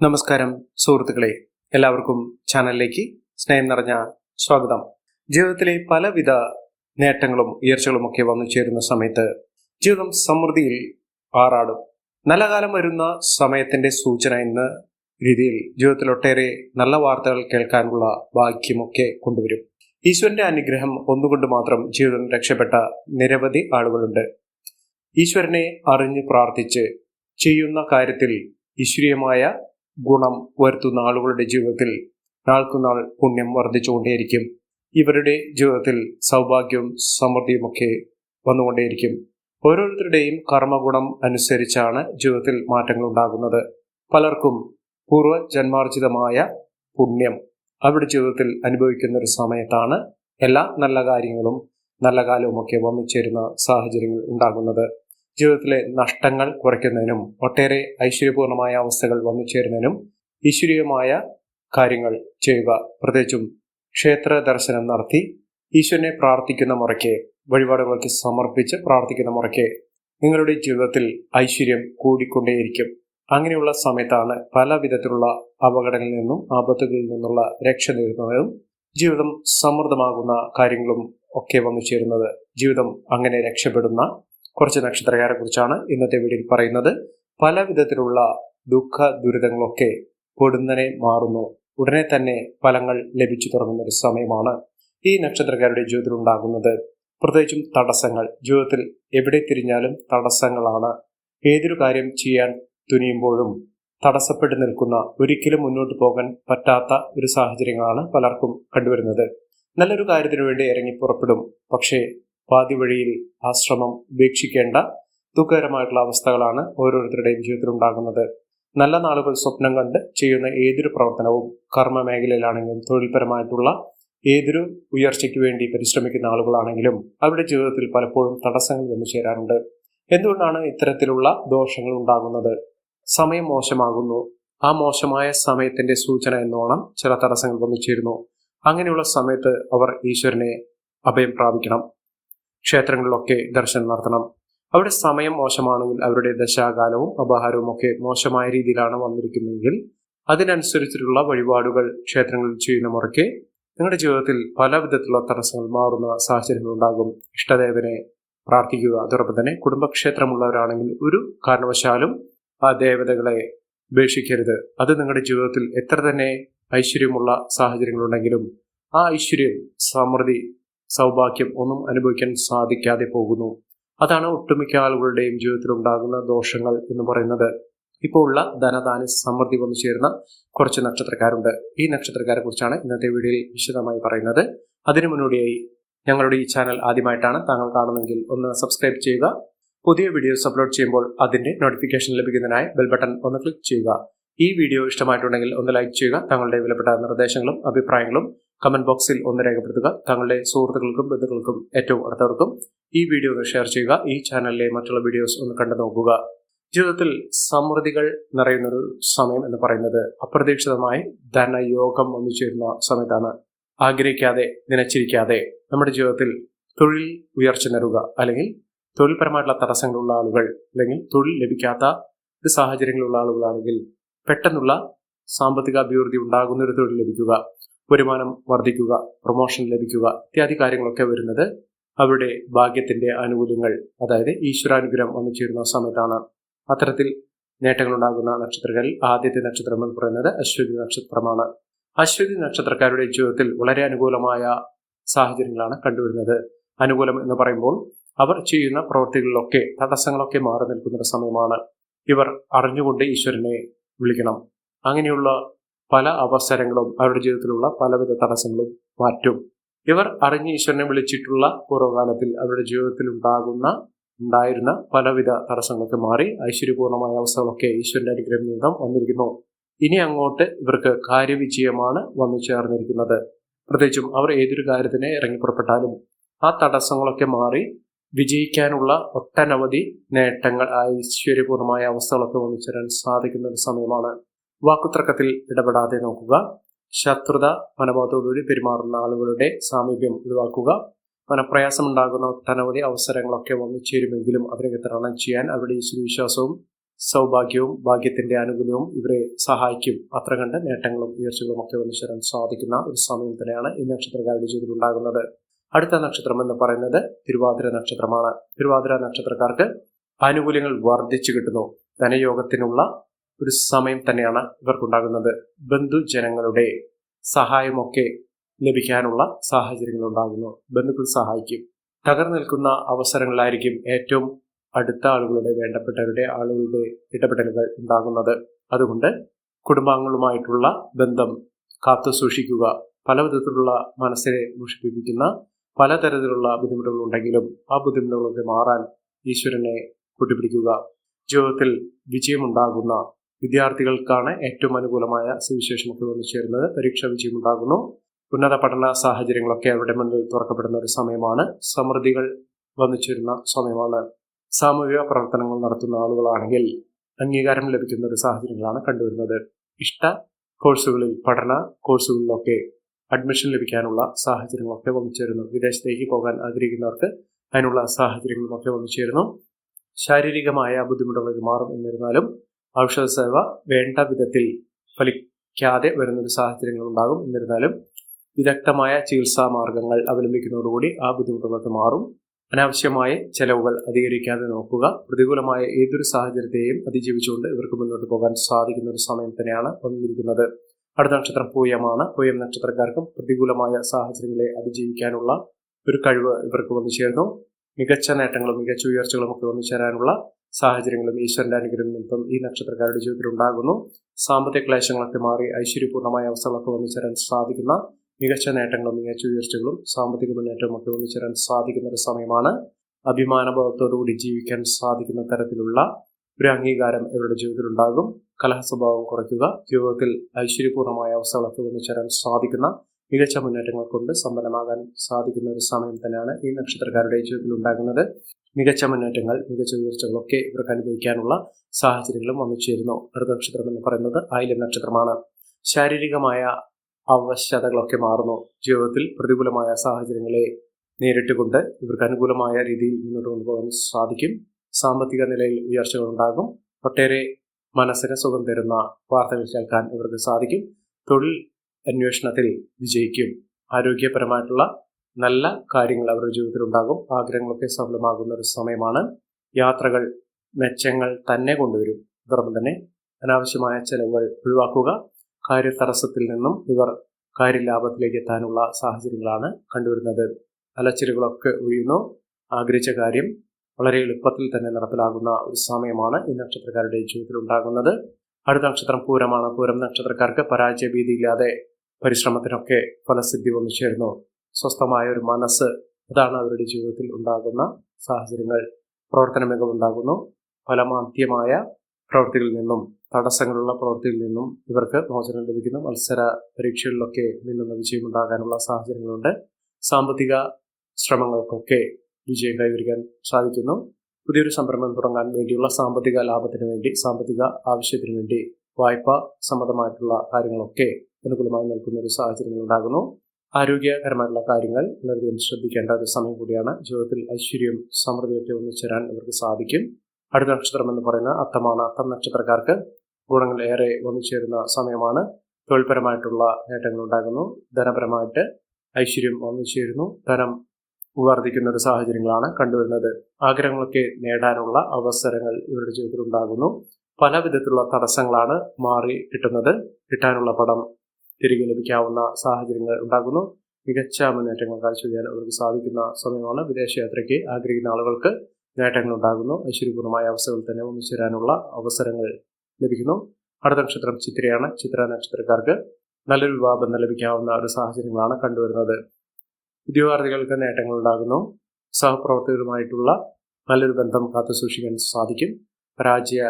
നമസ്കാരം സുഹൃത്തുക്കളെ. എല്ലാവർക്കും ചാനലിലേക്ക് സ്നേഹം നിറഞ്ഞ സ്വാഗതം. ജീവിതത്തിലെ പലവിധ നേട്ടങ്ങളും ഉയർച്ചകളും ഒക്കെ വന്നു ചേരുന്ന സമയത്ത് ജീവിതം സമൃദ്ധിയിൽ ആറാടും നല്ല കാലം വരുന്ന സമയത്തിന്റെ സൂചന എന്ന രീതിയിൽ ജീവിതത്തിൽ ഒട്ടേറെ നല്ല വാർത്തകൾ കേൾക്കാനുള്ള ഭാഗ്യമൊക്കെ കൊണ്ടുവരും. ഈശ്വരന്റെ അനുഗ്രഹം ഒന്നുകൊണ്ട് മാത്രം ജീവിതം രക്ഷപ്പെട്ട നിരവധി ആളുകളുണ്ട്. ഈശ്വരനെ അറിഞ്ഞ് പ്രാർത്ഥിച്ച് ചെയ്യുന്ന കാര്യത്തിൽ ഈശ്വരീയമായ ഗുണം വരുത്തുന്ന ആളുകളുടെ ജീവിതത്തിൽ നാൾക്കുനാൾ പുണ്യം വർദ്ധിച്ചുകൊണ്ടേയിരിക്കും. ഇവരുടെ ജീവിതത്തിൽ സൗഭാഗ്യവും സമൃദ്ധിയുമൊക്കെ വന്നുകൊണ്ടേയിരിക്കും. ഓരോരുത്തരുടെയും കർമ്മഗുണം അനുസരിച്ചാണ് ജീവിതത്തിൽ മാറ്റങ്ങൾ ഉണ്ടാകുന്നത്. പലർക്കും പൂർവജന്മാർജിതമായ പുണ്യം അവരുടെ ജീവിതത്തിൽ അനുഭവിക്കുന്ന ഒരു സമയത്താണ് എല്ലാ നല്ല കാര്യങ്ങളും നല്ല കാലവുമൊക്കെ വന്നു ചേരുന്ന സാഹചര്യങ്ങൾ ഉണ്ടാകുന്നത്. ജീവിതത്തിലെ നഷ്ടങ്ങൾ കുറയ്ക്കുന്നതിനും ഒട്ടേറെ ഐശ്വര്യപൂർണമായ അവസ്ഥകൾ വന്നു ചേരുന്നതിനും ഈശ്വരീയമായ കാര്യങ്ങൾ ചെയ്യുക. പ്രത്യേകിച്ചും ക്ഷേത്ര ദർശനം നടത്തി ഈശ്വരനെ പ്രാർത്ഥിക്കുന്ന മുറയ്ക്ക് വഴിപാടുകൾക്ക് സമർപ്പിച്ച് പ്രാർത്ഥിക്കുന്ന മുറയ്ക്ക് നിങ്ങളുടെ ജീവിതത്തിൽ ഐശ്വര്യം കൂടിക്കൊണ്ടേയിരിക്കും. അങ്ങനെയുള്ള സമയത്താണ് പല വിധത്തിലുള്ള അപകടങ്ങളിൽ നിന്നും ആപത്തുകളിൽ നിന്നുള്ള രക്ഷ നേടുന്നതും ജീവിതം സമൃദ്ധമാകുന്ന കാര്യങ്ങളും ഒക്കെ വന്നു ചേരുന്നത്. ജീവിതം അങ്ങനെ രക്ഷപ്പെടുന്ന കുറച്ച് നക്ഷത്രക്കാരെ കുറിച്ചാണ് ഇന്നത്തെ വീഡിയോയിൽ പറയുന്നത്. പല വിധത്തിലുള്ള ദുഃഖ ദുരിതങ്ങളൊക്കെ പൊടുന്നനെ മാറുന്നു. ഉടനെ തന്നെ ഫലങ്ങൾ ലഭിച്ചു തുടങ്ങുന്ന ഒരു സമയമാണ് ഈ നക്ഷത്രക്കാരുടെ ജീവിതത്തിൽ ഉണ്ടാകുന്നത്. പ്രത്യേകിച്ചും തടസ്സങ്ങൾ. ജീവിതത്തിൽ എവിടെ തിരിഞ്ഞാലും തടസ്സങ്ങളാണ്. ഏതൊരു കാര്യം ചെയ്യാൻ തുനിയുമ്പോഴും തടസ്സപ്പെട്ടു നിൽക്കുന്ന ഒരിക്കലും മുന്നോട്ട് പോകാൻ പറ്റാത്ത ഒരു സാഹചര്യങ്ങളാണ് പലർക്കും കണ്ടുവരുന്നത്. നല്ലൊരു കാര്യത്തിനു വേണ്ടി ഇറങ്ങി പുറപ്പെടും. പക്ഷേ പാതി വഴിയിൽ ആശ്രമം ഉപേക്ഷിക്കേണ്ട ദുഃഖകരമായിട്ടുള്ള അവസ്ഥകളാണ് ഓരോരുത്തരുടെയും ജീവിതത്തിൽ ഉണ്ടാകുന്നത് നല്ല നാളുകൾ സ്വപ്നം കണ്ട് ചെയ്യുന്ന ഏതൊരു പ്രവർത്തനവും കർമ്മ മേഖലയിലാണെങ്കിലും തൊഴിൽപരമായിട്ടുള്ള ഏതൊരു ഉയർച്ചയ്ക്ക് വേണ്ടി പരിശ്രമിക്കുന്ന ആളുകളാണെങ്കിലും അവരുടെ ജീവിതത്തിൽ പലപ്പോഴും തടസ്സങ്ങൾ വന്നു ചേരാറുണ്ട്. എന്തുകൊണ്ടാണ് ഇത്തരത്തിലുള്ള ദോഷങ്ങൾ ഉണ്ടാകുന്നത്? സമയം മോശമാകുന്നു. ആ മോശമായ സമയത്തിന്റെ സൂചന എന്നോണം ചില തടസ്സങ്ങൾ വന്നു ചേരുന്നു. അങ്ങനെയുള്ള സമയത്ത് അവർ ഈശ്വരനെ അഭയം പ്രാപിക്കണം. ക്ഷേത്രങ്ങളിലൊക്കെ ദർശനം നടത്തണം. അവിടെ സമയം മോശമാണെങ്കിൽ അവരുടെ ദശാകാലവും അപഹാരവും ഒക്കെ മോശമായ രീതിയിലാണ് വന്നിരിക്കുന്നതെങ്കിൽ അതിനനുസരിച്ചിട്ടുള്ള വഴിപാടുകൾ ക്ഷേത്രങ്ങളിൽ ചെയ്യുന്ന മുറയ്ക്ക് നിങ്ങളുടെ ജീവിതത്തിൽ പല വിധത്തിലുള്ള തടസ്സങ്ങൾ മാറുന്ന സാഹചര്യങ്ങൾ ഉണ്ടാകും. ഇഷ്ടദേവനെ പ്രാർത്ഥിക്കുക. അതോടൊപ്പം തന്നെ കുടുംബക്ഷേത്രമുള്ളവരാണെങ്കിൽ ഒരു കാരണവശാലും ആ ദേവതകളെ ഉപേക്ഷിക്കരുത്. അത് നിങ്ങളുടെ ജീവിതത്തിൽ എത്ര തന്നെ ഐശ്വര്യമുള്ള സാഹചര്യങ്ങളുണ്ടെങ്കിലും ആ ഐശ്വര്യം സമൃദ്ധി സൗഭാഗ്യം ഒന്നും അനുഭവിക്കാൻ സാധിക്കാതെ പോകുന്നു. അതാണ് ഒട്ടുമിക്ക ആളുകളുടെയും ജീവിതത്തിൽ ഉണ്ടാകുന്ന ദോഷങ്ങൾ എന്ന് പറയുന്നത്. ഇപ്പോൾ ഉള്ള ധനദാന സമൃദ്ധി വന്നു ചേരുന്ന കുറച്ച് നക്ഷത്രക്കാരുണ്ട്. ഈ നക്ഷത്രക്കാരെ കുറിച്ചാണ് ഇന്നത്തെ വീഡിയോയിൽ വിശദമായി പറയുന്നത്. അതിനു മുന്നോടിയായി ഞങ്ങളുടെ ഈ ചാനൽ ആദ്യമായിട്ടാണ് താങ്കൾ കാണുന്നെങ്കിൽ ഒന്ന് സബ്സ്ക്രൈബ് ചെയ്യുക. പുതിയ വീഡിയോസ് അപ്ലോഡ് ചെയ്യുമ്പോൾ അതിന്റെ നോട്ടിഫിക്കേഷൻ ലഭിക്കുന്നതിനായി ബെൽ ബട്ടൺ ഒന്ന് ക്ലിക്ക് ചെയ്യുക. ഈ വീഡിയോ ഇഷ്ടമായിട്ടുണ്ടെങ്കിൽ ഒന്ന് ലൈക്ക് ചെയ്യുക. താങ്കളുടെ വിലപ്പെട്ട നിർദ്ദേശങ്ങളും അഭിപ്രായങ്ങളും കമന്റ് ബോക്സിൽ ഒന്ന് രേഖപ്പെടുത്തുക. താങ്കളുടെ സുഹൃത്തുക്കൾക്കും ബന്ധുക്കൾക്കും ഏറ്റവും അടുത്തവർക്കും ഈ വീഡിയോ ഷെയർ ചെയ്യുക. ഈ ചാനലിലെ മറ്റുള്ള വീഡിയോസ് ഒന്ന് കണ്ടു നോക്കുക. ജീവിതത്തിൽ സമൃദ്ധികൾ നിറയുന്നൊരു സമയം എന്ന് പറയുന്നത് അപ്രതീക്ഷിതമായി ധനയോഗം വന്നു ചേരുന്ന സമയത്താണ്. ആഗ്രഹിക്കാതെ നനച്ചിരിക്കാതെ നമ്മുടെ ജീവിതത്തിൽ തൊഴിൽ ഉയർച്ച നേടുക. അല്ലെങ്കിൽ തൊഴിൽപരമായിട്ടുള്ള തടസ്സങ്ങളുള്ള ആളുകൾ അല്ലെങ്കിൽ തൊഴിൽ ലഭിക്കാത്ത സാഹചര്യങ്ങളുള്ള ആളുകളാണെങ്കിൽ പെട്ടെന്നുള്ള സാമ്പത്തിക അഭിവൃദ്ധി ഉണ്ടാകുന്ന ഒരു തൊഴിൽ ലഭിക്കുക. വരുമാനം വർദ്ധിക്കുക പ്രൊമോഷൻ ലഭിക്കുക ഇത്യാദി കാര്യങ്ങളൊക്കെ വരുന്നത് അവരുടെ ഭാഗ്യത്തിന്റെ ആനുകൂല്യങ്ങൾ അതായത് ഈശ്വരാനുഗ്രഹം വന്നു ചേരുന്ന സമയത്താണ്. അത്തരത്തിൽ നേട്ടങ്ങൾ ഉണ്ടാകുന്ന നക്ഷത്രങ്ങളിൽ ആദ്യത്തെ നക്ഷത്രം എന്ന് പറയുന്നത് അശ്വതി നക്ഷത്രമാണ്. അശ്വതി നക്ഷത്രക്കാരുടെ ജീവിതത്തിൽ വളരെ അനുകൂലമായ സാഹചര്യങ്ങളാണ് കണ്ടുവരുന്നത്. അനുകൂലം എന്ന് പറയുമ്പോൾ അവർ ചെയ്യുന്ന പ്രവൃത്തികളിലൊക്കെ തടസ്സങ്ങളൊക്കെ മാറി നിൽക്കുന്ന സമയമാണ്. ഇവർ അറിഞ്ഞുകൊണ്ട് ഈശ്വരനെ വിളിക്കണം. അങ്ങനെയുള്ള പല അവസരങ്ങളും അവരുടെ ജീവിതത്തിലുള്ള പലവിധ തടസ്സങ്ങളും മാറ്റും. ഇവർ അറിഞ്ഞ് ഈശ്വരനെ വിളിച്ചിട്ടുള്ള പൂർവകാലത്തിൽ അവരുടെ ജീവിതത്തിൽ ഉണ്ടാകുന്ന ഉണ്ടായിരുന്ന പലവിധ തടസ്സങ്ങളൊക്കെ മാറി ഐശ്വര്യപൂർണമായ അവസ്ഥകളൊക്കെ ഈശ്വരന്റെ അനുഗ്രഹം നിന്നും വന്നിരിക്കുന്നു. ഇനി അങ്ങോട്ട് ഇവർക്ക് കാര്യവിജയമാണ് വന്നു ചേർന്നിരിക്കുന്നത്. പ്രത്യേകിച്ചും അവർ ഏതൊരു കാര്യത്തിന് ഇറങ്ങി പുറപ്പെട്ടാലും ആ തടസ്സങ്ങളൊക്കെ മാറി വിജയിക്കാനുള്ള ഒട്ടനവധി നേട്ടങ്ങൾ ഐശ്വര്യപൂർണമായ അവസ്ഥകളൊക്കെ വന്നു ചേരാൻ സാധിക്കുന്ന ഒരു സമയമാണ്. വാക്കുതർക്കത്തിൽ ഇടപെടാതെ നോക്കുക. ശത്രുത മനബോധത്തോടുകൂടി പെരുമാറുന്ന ആളുകളുടെ സാമീപ്യം ഒഴിവാക്കുക. മനപ്രയാസമുണ്ടാകുന്ന ഒട്ടനവധി അവസരങ്ങളൊക്കെ വന്നു ചേരുമെങ്കിലും അതിനെ തരണം ചെയ്യാൻ അവരുടെ ഈശ്വരവിശ്വാസവും സൗഭാഗ്യവും ഭാഗ്യത്തിന്റെ ആനുകൂല്യവും ഇവരെ സഹായിക്കും. അത്ര കണ്ട് നേട്ടങ്ങളും ഉയർച്ചകളും ഒക്കെ വന്നു ചേരാൻ സാധിക്കുന്ന ഒരു സമയം തന്നെയാണ് ഈ നക്ഷത്രക്കാരുടെ ജീവിതത്തിൽ ഉണ്ടാകുന്നത്. അടുത്ത നക്ഷത്രം എന്ന് പറയുന്നത് തിരുവാതിര നക്ഷത്രമാണ്. തിരുവാതിര നക്ഷത്രക്കാർക്ക് ആനുകൂല്യങ്ങൾ വർദ്ധിച്ചു കിട്ടുന്നു. ധനയോഗത്തിനുള്ള ഒരു സമയം തന്നെയാണ് ഇവർക്കുണ്ടാകുന്നത്. ബന്ധുജനങ്ങളുടെ സഹായമൊക്കെ ലഭിക്കാനുള്ള സാഹചര്യങ്ങൾ ഉണ്ടാകുന്നു ബന്ധുക്കൾ സഹായിക്കും. തകർന്നു നിൽക്കുന്ന അവസരങ്ങളായിരിക്കും ഏറ്റവും അടുത്ത ആളുകളുടെ വേണ്ടപ്പെട്ടവരുടെ ആളുകളുടെ ഇടപെടലുകൾ ഉണ്ടാകുന്നത്. അതുകൊണ്ട് കുടുംബാംഗങ്ങളുമായിട്ടുള്ള ബന്ധം കാത്തു സൂക്ഷിക്കുക. പല വിധത്തിലുള്ള മനസ്സിനെ മുഷിപ്പിക്കുന്ന പലതരത്തിലുള്ള ബുദ്ധിമുട്ടുകൾ ഉണ്ടെങ്കിലും ആ ബുദ്ധിമുട്ടുകളൊക്കെ മാറാൻ ഈശ്വരനെ കൂട്ടിപ്പിടിക്കുക. ജീവിതത്തിൽ വിജയമുണ്ടാകുന്ന വിദ്യാർത്ഥികൾക്കാണ് ഏറ്റവും അനുകൂലമായ സുവിശേഷമൊക്കെ വന്നു ചേരുന്നത്. പരീക്ഷാ വിജയമുണ്ടാകുന്നു. ഉന്നത പഠന സാഹചര്യങ്ങളൊക്കെ അവരുടെ മുന്നിൽ തുറക്കപ്പെടുന്ന ഒരു സമയമാണ്. സമൃദ്ധികൾ വന്നു ചേരുന്ന സമയമാണ്. സാമൂഹിക പ്രവർത്തനങ്ങൾ നടത്തുന്ന ആളുകളാണെങ്കിൽ അംഗീകാരം ലഭിക്കുന്ന ഒരു സാഹചര്യങ്ങളാണ് കണ്ടുവരുന്നത്. ഇഷ്ട കോഴ്സുകളിൽ പഠന കോഴ്സുകളിലൊക്കെ അഡ്മിഷൻ ലഭിക്കാനുള്ള സാഹചര്യങ്ങളൊക്കെ വന്നു ചേരുന്നു. വിദേശത്തേക്ക് പോകാൻ ആഗ്രഹിക്കുന്നവർക്ക് അതിനുള്ള സാഹചര്യങ്ങളുമൊക്കെ വന്നു ചേരുന്നു. ശാരീരികമായ ബുദ്ധിമുട്ടുകൾ മാറും എന്നിരുന്നാലും ഔഷധ സേവ വേണ്ട വിധത്തിൽ ഫലിക്കാതെ വരുന്നൊരു സാഹചര്യങ്ങൾ ഉണ്ടാകും എന്നിരുന്നാലും വിദഗ്ധമായ ചികിത്സാ മാർഗങ്ങൾ അവലംബിക്കുന്നതോടുകൂടി ആ ബുദ്ധിമുട്ടുകളൊക്കെ മാറും. അനാവശ്യമായ ചെലവുകൾ അധികരിക്കാതെ നോക്കുക. പ്രതികൂലമായ ഏതൊരു സാഹചര്യത്തെയും അതിജീവിച്ചുകൊണ്ട് ഇവർക്ക് മുന്നോട്ട് പോകാൻ സാധിക്കുന്ന ഒരു സമയം തന്നെയാണ് വന്നിരിക്കുന്നത്. അടുത്ത നക്ഷത്രം പൂയമാണ്. പൂയം നക്ഷത്രക്കാർക്കും പ്രതികൂലമായ സാഹചര്യങ്ങളെ അതിജീവിക്കാനുള്ള ഒരു കഴിവ് ഇവർക്ക് വന്നു ചേർന്നു മികച്ച നേട്ടങ്ങളും മികച്ച ഉയർച്ചകളും ഒക്കെ വന്നു ചേരാനുള്ള സാഹചര്യങ്ങളും ഈശ്വരന്റെ അനുഗ്രഹം നിമിത്തം ഈ നക്ഷത്രക്കാരുടെ ജീവിതത്തിൽ ഉണ്ടാകുന്നു. സാമ്പത്തിക ക്ലേശങ്ങളൊക്കെ മാറി ഐശ്വര്യപൂർണമായ അവസ്ഥകളൊക്കെ വന്നു ചേരാൻ സാധിക്കുന്ന മികച്ച നേട്ടങ്ങളും മികച്ച ഉയർച്ചകളും സാമ്പത്തിക മുന്നേറ്റവും ഒക്കെ വന്നു ചേരാൻ സാധിക്കുന്ന ഒരു സമയമാണ്. അഭിമാനബോധത്തോടുകൂടി ജീവിക്കാൻ സാധിക്കുന്ന തരത്തിലുള്ള ഒരു അംഗീകാരം ഇവരുടെ ജീവിതത്തിൽ ഉണ്ടാകും. കലഹ സ്വഭാവം കുറയ്ക്കുക ജീവിതത്തിൽ ഐശ്വര്യപൂർണമായ അവസ്ഥകളൊക്കെ വന്നു ചേരാൻ സാധിക്കുന്ന മികച്ച മുന്നേറ്റങ്ങൾ കൊണ്ട് സമ്പന്നമാകാൻ സാധിക്കുന്ന ഒരു സമയം തന്നെയാണ് ഈ നക്ഷത്രക്കാരുടെ ജീവിതത്തിൽ ഉണ്ടാകുന്നത്. മികച്ച മുന്നേറ്റങ്ങൾ മികച്ച ഉയർച്ചകളൊക്കെ ഇവർക്ക് അനുഭവിക്കാനുള്ള സാഹചര്യങ്ങളും വന്നു ചേരുന്നു. നക്ഷത്രം എന്ന് പറയുന്നത് ആയില്യം നക്ഷത്രമാണ്. ശാരീരികമായ അവശതകളൊക്കെ മാറുന്നു. ജീവിതത്തിൽ പ്രതികൂലമായ സാഹചര്യങ്ങളെ നേരിട്ടുകൊണ്ട് ഇവർക്ക് അനുകൂലമായ രീതിയിൽ മുന്നോട്ട് കൊണ്ടുപോകാൻ സാധിക്കും. സാമ്പത്തിക നിലയിൽ ഉയർച്ചകൾ ഉണ്ടാകും ഒട്ടേറെ മനസ്സിന് സുഖം തരുന്ന വാർത്തകൾ കേൾക്കാൻ ഇവർക്ക് സാധിക്കും. തൊഴിൽ അന്വേഷണത്തിൽ വിജയിക്കും. ആരോഗ്യപരമായിട്ടുള്ള നല്ല കാര്യങ്ങൾ അവരുടെ ജീവിതത്തിൽ ഉണ്ടാകും ആഗ്രഹങ്ങളൊക്കെ സഫലമാകുന്ന ഒരു സമയമാണ്. യാത്രകൾ മെച്ചങ്ങൾ തന്നെ കൊണ്ടുവരും. അതോടൊപ്പം തന്നെ അനാവശ്യമായ ചെലവുകൾ ഒഴിവാക്കുക. കാര്യതടസ്സത്തിൽ നിന്നും ഇവർ കാര്യലാഭത്തിലേക്ക് എത്താനുള്ള സാഹചര്യങ്ങളാണ് കണ്ടുവരുന്നത്. അലച്ചിലുകളൊക്കെ ഒഴിയുന്നു. ആഗ്രഹിച്ച കാര്യം വളരെ എളുപ്പത്തിൽ തന്നെ നടപ്പിലാകുന്ന ഒരു സമയമാണ് ഈ നക്ഷത്രക്കാരുടെ ജീവിതത്തിൽ ഉണ്ടാകുന്നത് അടുത്ത നക്ഷത്രം പൂരമാണ്. പൂരം നക്ഷത്രക്കാർക്ക് പരാജയ ഭീതിയില്ലാതെ പരിശ്രമത്തിനൊക്കെ ഫലസിദ്ധി വന്നു ചേരുന്നു. സ്വസ്ഥമായ ഒരു മനസ്സ് അതാണ് അവരുടെ ജീവിതത്തിൽ ഉണ്ടാകുന്ന സാഹചര്യങ്ങൾ. പ്രവർത്തന മികവുണ്ടാകുന്നു ഫലമാന്ത്യമായ പ്രവൃത്തികളിൽ നിന്നും തടസ്സങ്ങളുള്ള പ്രവൃത്തിയിൽ നിന്നും ഇവർക്ക് മോചനം ലഭിക്കുന്നു. മത്സര പരീക്ഷകളിലൊക്കെ മിന്നുന്ന വിജയം ഉണ്ടാകാനുള്ള സാഹചര്യങ്ങളുണ്ട്. സാമ്പത്തിക ശ്രമങ്ങൾക്കൊക്കെ വിജയം കൈവരിക്കാൻ സാധിക്കുന്നു. പുതിയൊരു സംരംഭം തുടങ്ങാൻ വേണ്ടിയുള്ള സാമ്പത്തിക ലാഭത്തിന് വേണ്ടി സാമ്പത്തിക ആവശ്യത്തിന് വേണ്ടി വായ്പ സംബന്ധമായിട്ടുള്ള കാര്യങ്ങളൊക്കെ അനുകൂലമായി നിൽക്കുന്ന ഒരു സാഹചര്യങ്ങൾ ഉണ്ടാകുന്നു. ആരോഗ്യകരമായിട്ടുള്ള കാര്യങ്ങൾ വളരെയധികം ശ്രദ്ധിക്കേണ്ട ഒരു സമയം കൂടിയാണ്. ജീവിതത്തിൽ ഐശ്വര്യം സമൃദ്ധിയൊക്കെ ഒന്നിച്ചേരാൻ ഇവർക്ക് സാധിക്കും. അടുത്ത നക്ഷത്രം എന്ന് പറയുന്ന അത്തമാണ്. അത്തം നക്ഷത്രക്കാർക്ക് ഗുണങ്ങൾ ഏറെ ഒന്നിച്ചേരുന്ന ചേരുന്ന സമയമാണ്. തൊഴിൽപരമായിട്ടുള്ള നേട്ടങ്ങൾ ഉണ്ടാകുന്നു. ധനപരമായിട്ട് ഐശ്വര്യം ഒന്നിച്ചേരുന്നു ചേരുന്നു. ധനം വർദ്ധിക്കുന്ന ഒരു സാഹചര്യങ്ങളാണ് കണ്ടുവരുന്നത്. ആഗ്രഹങ്ങളൊക്കെ നേടാനുള്ള അവസരങ്ങൾ ഇവരുടെ ജീവിതത്തിൽ ഉണ്ടാകുന്നു. പല വിധത്തിലുള്ള തടസ്സങ്ങളാണ് മാറി കിട്ടുന്നത്. കിട്ടാനുള്ള പണം തിരികെ ലഭിക്കാവുന്ന സാഹചര്യങ്ങൾ ഉണ്ടാകുന്നു. മികച്ച മുന്നേറ്റങ്ങൾ കാഴ്ചവെക്കാൻ അവർക്ക് സാധിക്കുന്ന സമയമാണ് വിദേശയാത്രയ്ക്ക് ആഗ്രഹിക്കുന്ന ആളുകൾക്ക് നേട്ടങ്ങൾ ഉണ്ടാകുന്നു. ഐശ്വര്യപൂർണമായ അവസരങ്ങൾ തന്നെ ഒന്നിച്ചേരാനുള്ള അവസരങ്ങൾ ലഭിക്കുന്നു. അടുത്ത നക്ഷത്രം ചിത്രയാണ് ചിത്ര നക്ഷത്രക്കാർക്ക് നല്ലൊരു വിവാഹബന്ധം ലഭിക്കാവുന്ന ഒരു സാഹചര്യങ്ങളാണ് കണ്ടുവരുന്നത്. ഉദ്യോഗാർത്ഥികൾക്ക് നേട്ടങ്ങൾ ഉണ്ടാകുന്നു. സഹപ്രവർത്തകരുമായിട്ടുള്ള നല്ലൊരു ബന്ധം കാത്തു സൂക്ഷിക്കാൻ സാധിക്കും. പരാജയ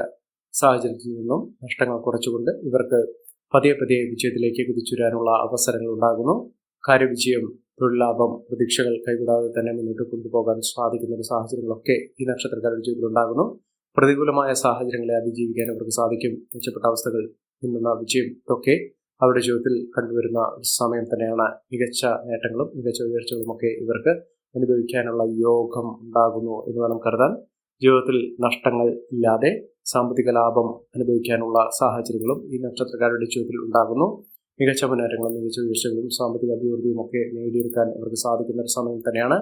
സാഹചര്യത്തിൽ നിന്നും നഷ്ടങ്ങൾ കുറച്ചുകൊണ്ട് ഇവർക്ക് പതിയെ പതിയെ വിജയത്തിലേക്ക് കുതിച്ചുരാനുള്ള അവസരങ്ങൾ ഉണ്ടാകുന്നു. കാര്യവിജയം തൊഴിലാഭം പ്രതീക്ഷകൾ കൈവിടാതെ തന്നെ മുന്നോട്ട് കൊണ്ടുപോകാൻ സാധിക്കുന്ന ഒരു സാഹചര്യങ്ങളൊക്കെ ഈ നക്ഷത്രക്കാരുടെ ജീവിതത്തിൽ ഉണ്ടാകുന്നു. പ്രതികൂലമായ സാഹചര്യങ്ങളെ അതിജീവിക്കാൻ അവർക്ക് സാധിക്കും. മെച്ചപ്പെട്ട അവസ്ഥകൾ നിന്നുള്ള വിജയം ഒക്കെ അവരുടെ ജീവിതത്തിൽ കണ്ടുവരുന്ന ഒരു സമയം തന്നെയാണ്. മികച്ച നേട്ടങ്ങളും മികച്ച ഉയർച്ചകളും ഒക്കെ ഇവർക്ക് അനുഭവിക്കാനുള്ള യോഗം ഉണ്ടാകുന്നു എന്ന് വേണം കരുതാൻ. ജീവിതത്തിൽ നഷ്ടങ്ങൾ ഇല്ലാതെ സാമ്പത്തിക ലാഭം അനുഭവിക്കാനുള്ള സാഹചര്യങ്ങളും ഈ നക്ഷത്രക്കാരുടെ ജീവിതത്തിൽ ഉണ്ടാകുന്നു. മികച്ച മുന്നേറ്റങ്ങളും മികച്ച വീഴ്ചകളും സാമ്പത്തിക അഭിവൃദ്ധിയും ഒക്കെ നേടിയെടുക്കാൻ അവർക്ക് സാധിക്കുന്ന ഒരു സമയം തന്നെയാണ്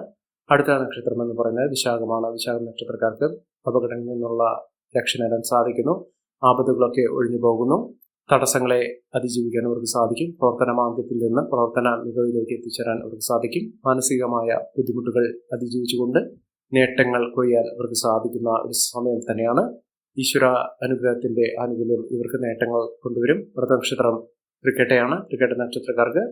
അടുത്ത നക്ഷത്രം എന്ന് പറയുന്നത്. വിശാഖമാണ്. വിശാഖ നക്ഷത്രക്കാർക്ക് അപകടങ്ങളിൽ നിന്നുള്ള രക്ഷ നേടാൻ സാധിക്കുന്നു. ആപത്തുകളൊക്കെ ഒഴിഞ്ഞു പോകുന്നു. തടസ്സങ്ങളെ അതിജീവിക്കാൻ അവർക്ക് സാധിക്കും. പ്രവർത്തന മാന്ദ്യത്തിൽ നിന്ന് പ്രവർത്തന മികവിലേക്ക് എത്തിച്ചേരാൻ അവർക്ക് സാധിക്കും. മാനസികമായ ബുദ്ധിമുട്ടുകൾ അതിജീവിച്ചുകൊണ്ട് നേട്ടങ്ങൾ കൊയ്യാൻ ഇവർക്ക് സാധിക്കുന്ന ഒരു സമയം തന്നെയാണ്. ഈശ്വര അനുഗ്രഹത്തിന്റെ ആനുകൂല്യം ഇവർക്ക് നേട്ടങ്ങൾ കൊണ്ടുവരും. വ്രത നക്ഷത്രം ക്രിക്കറ്റ് നക്ഷത്രക്കാർക്ക്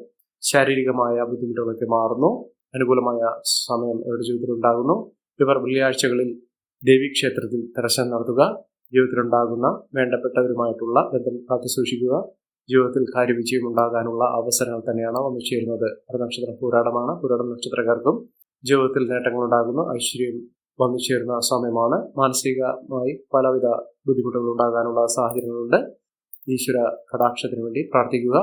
ശാരീരികമായ ബുദ്ധിമുട്ടുകളൊക്കെ മാറുന്നു. അനുകൂലമായ സമയം ഇവരുടെ ജീവിതത്തിൽ ഉണ്ടാകുന്നു. ഇവർ വെള്ളിയാഴ്ചകളിൽ ദേവീക്ഷേത്രത്തിൽ ദർശനം നടത്തുക. ജീവിതത്തിലുണ്ടാകുന്ന വേണ്ടപ്പെട്ടവരുമായിട്ടുള്ള ബന്ധം കാത്തു സൂക്ഷിക്കുക ജീവിതത്തിൽ കാര്യവിജയം ഉണ്ടാകാനുള്ള അവസരങ്ങൾ തന്നെയാണ് വന്നു ചേരുന്നത്. നക്ഷത്രം പൂരാടമാണ്. പൂരാടം നക്ഷത്രക്കാർക്കും ജീവിതത്തിൽ നേട്ടങ്ങൾ ഉണ്ടാകുന്നു ഐശ്വര്യം വന്നു ചേരുന്ന സമയമാണ്. മാനസികമായി പലവിധ ബുദ്ധിമുട്ടുകൾ ഉണ്ടാകാനുള്ള സാഹചര്യങ്ങളുണ്ട്. ഈശ്വര കടാക്ഷത്തിന് വേണ്ടി പ്രാർത്ഥിക്കുക.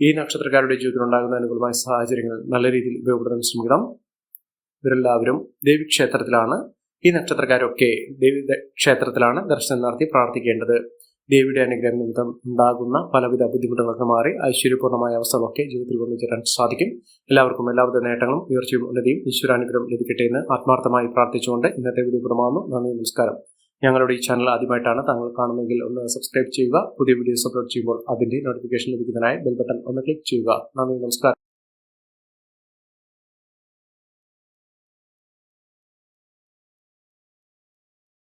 ഈ നക്ഷത്രക്കാരുടെ ജീവിതത്തിൽ ഉണ്ടാകുന്ന അനുകൂലമായ സാഹചര്യങ്ങൾ നല്ല രീതിയിൽ ഉപയോഗപ്പെടുത്താൻ ശ്രമിക്കണം. ഇവരെല്ലാവരും ദേവീക്ഷേത്രത്തിലാണ് ഈ നക്ഷത്രക്കാരൊക്കെ ദേവി ക്ഷേത്രത്തിലാണ് ദർശനം നടത്തി പ്രാർത്ഥിക്കേണ്ടത്. ദേവിയുടെ അനുഗ്രഹം നിമിത്തം ഉണ്ടാകുന്ന പലവിധ ബുദ്ധിമുട്ടുകളൊക്കെ മാറി ഐശ്വര്യപൂർണമായ അവസ്ഥകളൊക്കെ ജീവിതത്തിൽ വന്നു ചേരാൻ സാധിക്കും. എല്ലാവർക്കും എല്ലാവിധ നേട്ടങ്ങളും ഉയർച്ചയും ഉന്നതിയും ഈശ്വരാനുഗ്രഹം ലഭിക്കട്ടെ എന്ന് ആത്മാർത്ഥമായി പ്രാർത്ഥിച്ചുകൊണ്ട് ഇന്നത്തെ വീഡിയോ പ്രമാകുന്നു നന്ദി നമസ്കാരം. ഞങ്ങളുടെ ഈ ചാനൽ ആദ്യമായിട്ടാണ് താങ്കൾ കാണുന്നതെങ്കിൽ ഒന്ന് സബ്സ്ക്രൈബ് ചെയ്യുക. പുതിയ വീഡിയോസ് അപ്ലോഡ് ചെയ്യുമ്പോൾ അതിന്റെ നോട്ടിഫിക്കേഷൻ ലഭിക്കുന്നതിനായി ബെൽ ബട്ടൺ ഒന്ന് ക്ലിക്ക് ചെയ്യുക. നന്ദി നമസ്കാരം.